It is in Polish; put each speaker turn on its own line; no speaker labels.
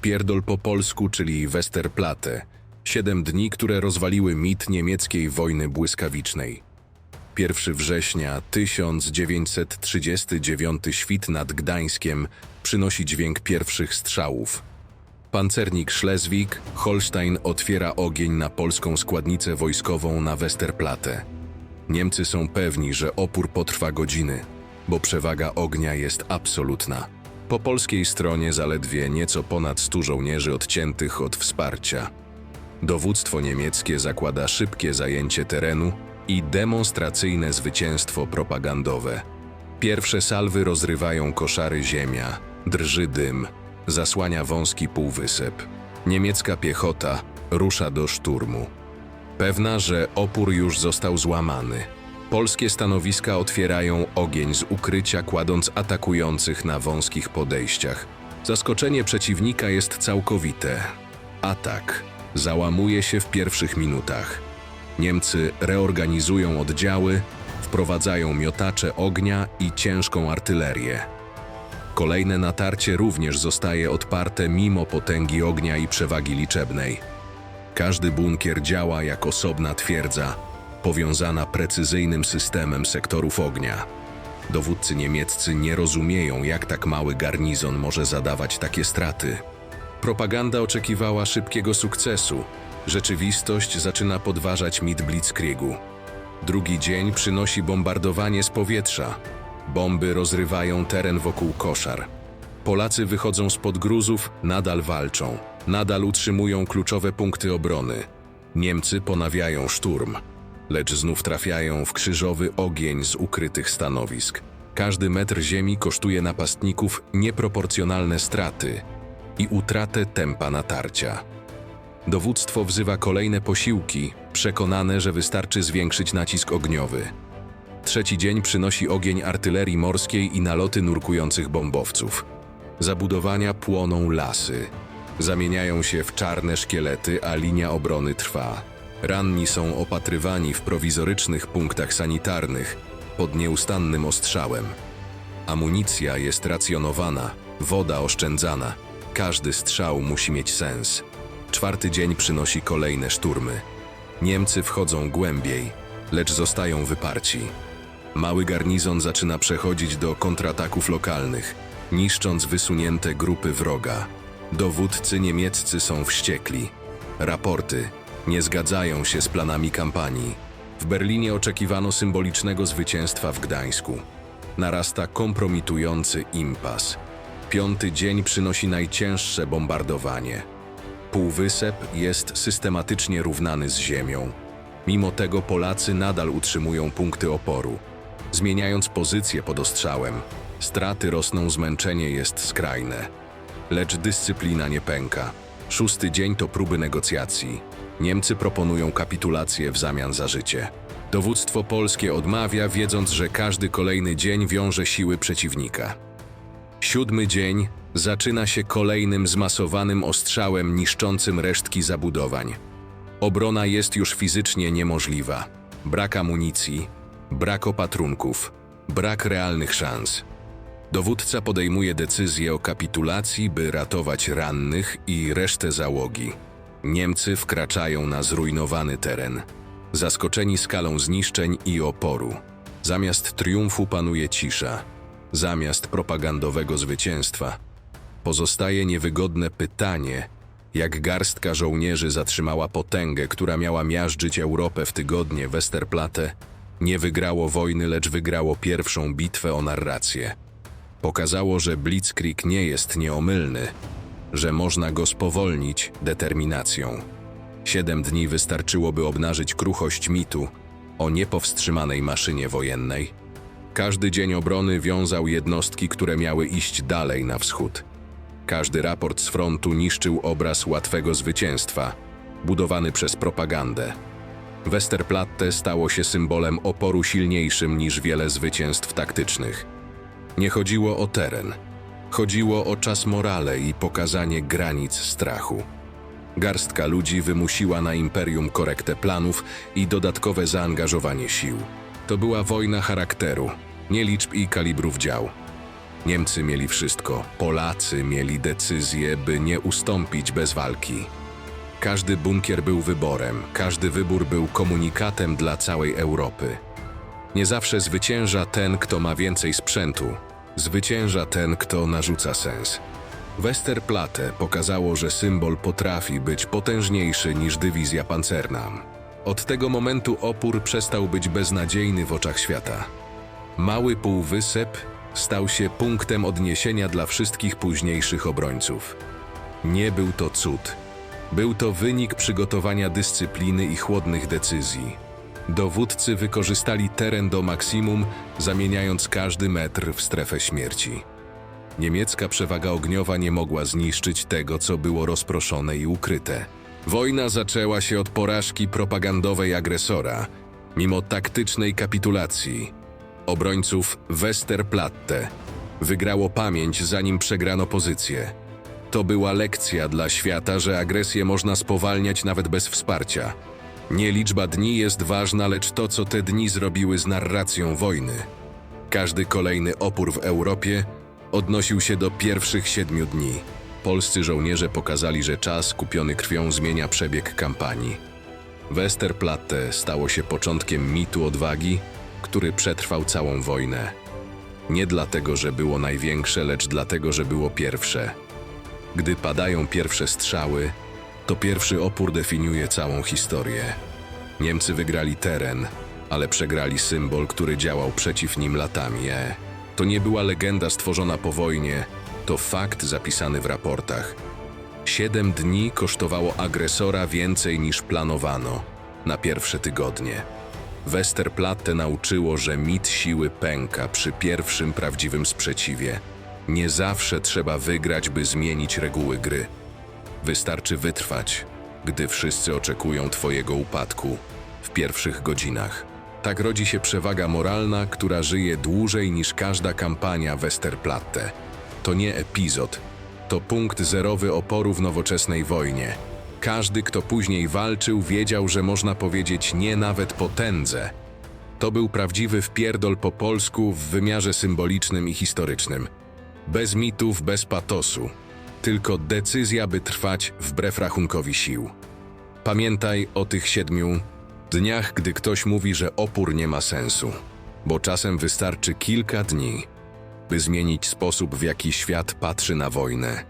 Wpierdol po polsku, czyli Westerplatte. Siedem dni, które rozwaliły mit niemieckiej wojny błyskawicznej. 1 września 1939 świt nad Gdańskiem przynosi dźwięk pierwszych strzałów. Pancernik Schleswig, Holstein otwiera ogień na polską składnicę wojskową na Westerplatte. Niemcy są pewni, że opór potrwa godziny, bo przewaga ognia jest absolutna. Po polskiej stronie zaledwie nieco ponad 100 żołnierzy odciętych od wsparcia. Dowództwo niemieckie zakłada szybkie zajęcie terenu i demonstracyjne zwycięstwo propagandowe. Pierwsze salwy rozrywają koszary ziemia, drży dym, zasłania wąski półwysep. Niemiecka piechota rusza do szturmu. Pewna, że opór już został złamany. Polskie stanowiska otwierają ogień z ukrycia, kładąc atakujących na wąskich podejściach. Zaskoczenie przeciwnika jest całkowite. Atak załamuje się w pierwszych minutach. Niemcy reorganizują oddziały, wprowadzają miotacze ognia i ciężką artylerię. Kolejne natarcie również zostaje odparte mimo potęgi ognia i przewagi liczebnej. Każdy bunkier działa jak osobna twierdza, powiązana precyzyjnym systemem sektorów ognia. Dowódcy niemieccy nie rozumieją, jak tak mały garnizon może zadawać takie straty. Propaganda oczekiwała szybkiego sukcesu. Rzeczywistość zaczyna podważać mit Blitzkriegu. Drugi dzień przynosi bombardowanie z powietrza. Bomby rozrywają teren wokół koszar. Polacy wychodzą spod gruzów, nadal walczą, nadal utrzymują kluczowe punkty obrony. Niemcy ponawiają szturm, lecz znów trafiają w krzyżowy ogień z ukrytych stanowisk. Każdy metr ziemi kosztuje napastników nieproporcjonalne straty i utratę tempa natarcia. Dowództwo wzywa kolejne posiłki, przekonane, że wystarczy zwiększyć nacisk ogniowy. Trzeci dzień przynosi ogień artylerii morskiej i naloty nurkujących bombowców. Zabudowania płoną lasy. Zamieniają się w czarne szkielety, a linia obrony trwa. Ranni są opatrywani w prowizorycznych punktach sanitarnych pod nieustannym ostrzałem. Amunicja jest racjonowana, woda oszczędzana. Każdy strzał musi mieć sens. Czwarty dzień przynosi kolejne szturmy. Niemcy wchodzą głębiej, lecz zostają wyparci. Mały garnizon zaczyna przechodzić do kontrataków lokalnych, niszcząc wysunięte grupy wroga. Dowódcy niemieccy są wściekli. Raporty nie zgadzają się z planami kampanii. W Berlinie oczekiwano symbolicznego zwycięstwa w Gdańsku. Narasta kompromitujący impas. Piąty dzień przynosi najcięższe bombardowanie. Półwysep jest systematycznie równany z ziemią. Mimo tego Polacy nadal utrzymują punkty oporu. Zmieniając pozycję pod ostrzałem, straty rosną, zmęczenie jest skrajne. Lecz dyscyplina nie pęka. Szósty dzień to próby negocjacji. Niemcy proponują kapitulację w zamian za życie. Dowództwo polskie odmawia, wiedząc, że każdy kolejny dzień wiąże siły przeciwnika. Siódmy dzień zaczyna się kolejnym zmasowanym ostrzałem niszczącym resztki zabudowań. Obrona jest już fizycznie niemożliwa. Brak amunicji, brak opatrunków, brak realnych szans. Dowódca podejmuje decyzję o kapitulacji, by ratować rannych i resztę załogi. Niemcy wkraczają na zrujnowany teren, zaskoczeni skalą zniszczeń i oporu. Zamiast triumfu panuje cisza. Zamiast propagandowego zwycięstwa pozostaje niewygodne pytanie, jak garstka żołnierzy zatrzymała potęgę, która miała miażdżyć Europę w tygodnie Westerplatte, nie wygrało wojny, lecz wygrało pierwszą bitwę o narrację. Pokazało, że Blitzkrieg nie jest nieomylny, że można go spowolnić determinacją. Siedem dni wystarczyłoby obnażyć kruchość mitu o niepowstrzymanej maszynie wojennej. Każdy dzień obrony wiązał jednostki, które miały iść dalej na wschód. Każdy raport z frontu niszczył obraz łatwego zwycięstwa, budowany przez propagandę. Westerplatte stało się symbolem oporu silniejszym niż wiele zwycięstw taktycznych. Nie chodziło o teren, chodziło o czas morale i pokazanie granic strachu. Garstka ludzi wymusiła na imperium korektę planów i dodatkowe zaangażowanie sił. To była wojna charakteru, nie liczb i kalibrów dział. Niemcy mieli wszystko, Polacy mieli decyzję, by nie ustąpić bez walki. Każdy bunkier był wyborem, każdy wybór był komunikatem dla całej Europy. Nie zawsze zwycięża ten, kto ma więcej sprzętu, zwycięża ten, kto narzuca sens. Westerplatte pokazało, że symbol potrafi być potężniejszy niż dywizja pancerna. Od tego momentu opór przestał być beznadziejny w oczach świata. Mały półwysep stał się punktem odniesienia dla wszystkich późniejszych obrońców. Nie był to cud. Był to wynik przygotowania dyscypliny i chłodnych decyzji. Dowódcy wykorzystali teren do maksimum, zamieniając każdy metr w strefę śmierci. Niemiecka przewaga ogniowa nie mogła zniszczyć tego, co było rozproszone i ukryte. Wojna zaczęła się od porażki propagandowej agresora, mimo taktycznej kapitulacji. Obrońców Westerplatte wygrało pamięć, zanim przegrano pozycję. To była lekcja dla świata, że agresję można spowalniać nawet bez wsparcia. Nie liczba dni jest ważna, lecz to, co te dni zrobiły z narracją wojny. Każdy kolejny opór w Europie odnosił się do pierwszych siedmiu dni. Polscy żołnierze pokazali, że czas kupiony krwią zmienia przebieg kampanii. Westerplatte stało się początkiem mitu odwagi, który przetrwał całą wojnę. Nie dlatego, że było największe, lecz dlatego, że było pierwsze. Gdy padają pierwsze strzały, to pierwszy opór definiuje całą historię. Niemcy wygrali teren, ale przegrali symbol, który działał przeciw nim latami. E. To nie była legenda stworzona po wojnie, to fakt zapisany w raportach. Siedem dni kosztowało agresora więcej niż planowano na pierwsze tygodnie. Westerplatte nauczyło, że mit siły pęka przy pierwszym prawdziwym sprzeciwie. Nie zawsze trzeba wygrać, by zmienić reguły gry. Wystarczy wytrwać, gdy wszyscy oczekują Twojego upadku w pierwszych godzinach. Tak rodzi się przewaga moralna, która żyje dłużej niż każda kampania Westerplatte. To nie epizod, to punkt zerowy oporu w nowoczesnej wojnie. Każdy, kto później walczył, wiedział, że można powiedzieć nie nawet potędze. To był prawdziwy wpierdol po polsku w wymiarze symbolicznym i historycznym. Bez mitów, bez patosu. Tylko decyzja, by trwać wbrew rachunkowi sił. Pamiętaj o tych siedmiu dniach, gdy ktoś mówi, że opór nie ma sensu, bo czasem wystarczy kilka dni, by zmienić sposób, w jaki świat patrzy na wojnę.